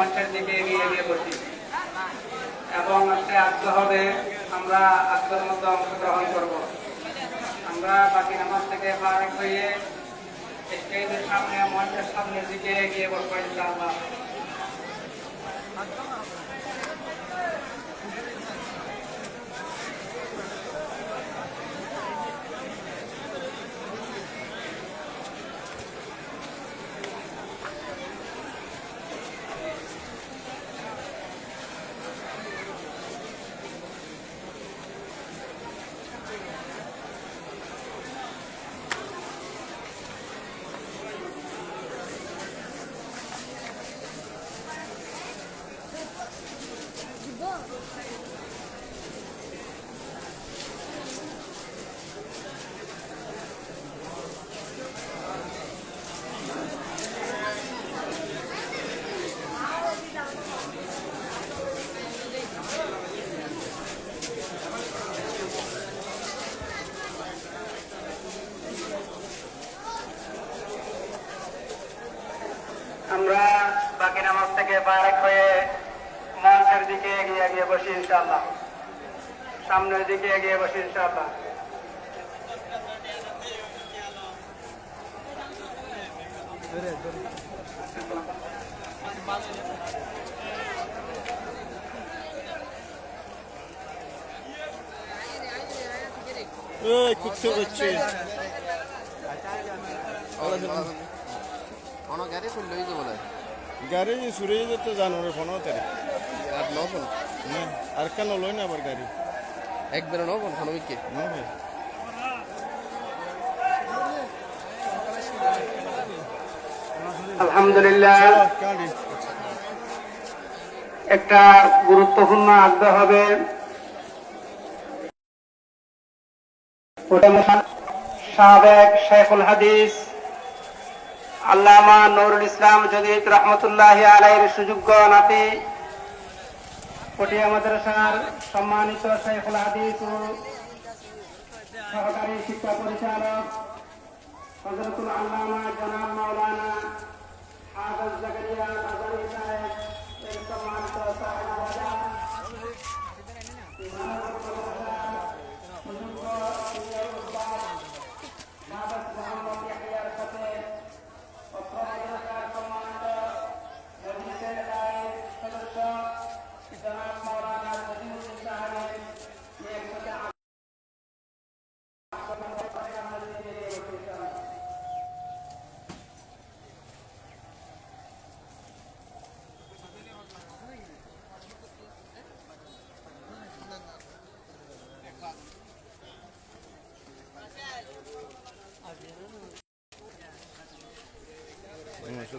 মঞ্চের দিকে এগিয়ে এগিয়ে বসি। এবং আজকে আগ্রহ হবে, আমরা আগ্রহের মধ্যে অংশগ্রহণ করব। আমরা বাকি নামাজ থেকে ফারেক হয়ে স্টেজের সামনে, মঞ্চের সামনের দিকে এগিয়ে বসবো ইনশাআল্লাহ। আমরা বাকি নামাজ থেকে বারেক হয়ে মঞ্চের দিকে এগিয়ে এগিয়ে বসি ইনশাআল্লাহ। সামনের দিকে এগিয়ে বসি ইনশাআল্লাহ। ওই কুত্তে করছে কোনো গাড়ি খুললে হয়ে যাব গাড়ি সুরে যেতে জানুয়ারি পনেরো তারিখ আর নবন না আর কেন লই না আবার গাড়ি? একবারে নবন কোনো উইকে না ভাই আলহামদুলিল্লাহ। একটা গুরুত্বপূর্ণ আগ্রহ হবে। সাবেক শেখুল হাদিস আল্লামা নুরুল ইসলাম জদিদ রহমতুল্লাহ আলাইয়ের সুযোগ্য নাতি, পটিয়া মাদ্রাসার সম্মানিত শেখুল হাদিস ও সহকারী শিক্ষা পরিচালক হজরতুল আল্লামা জনাব মাওলানা হাফেজ জাকারিয়া সাহেব সম্মানিত সাহেব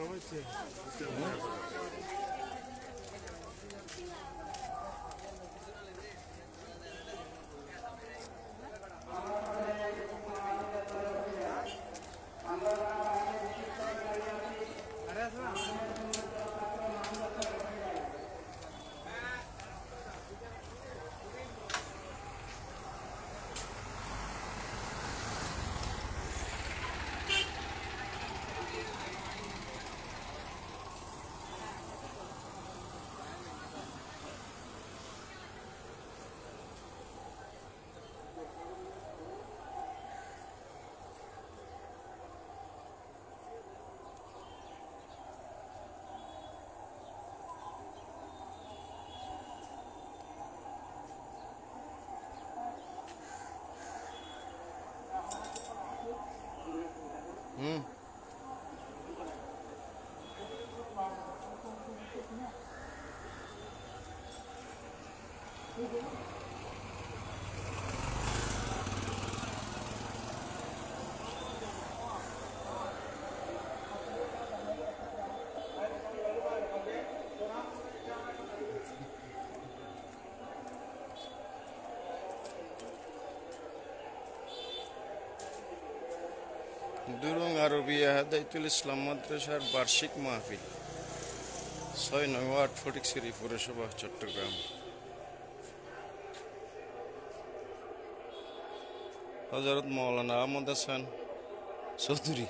Молодці. দুরং আরবিয়া হেদায়তুল ইসলাম মাদ্রাসার বার্ষিক মাহফিল ছয় নয় আট ফটিকসিরি পৌরসভা চট্টগ্রাম। হজরত মৌলানা আহমদ হাসান চৌধুরী।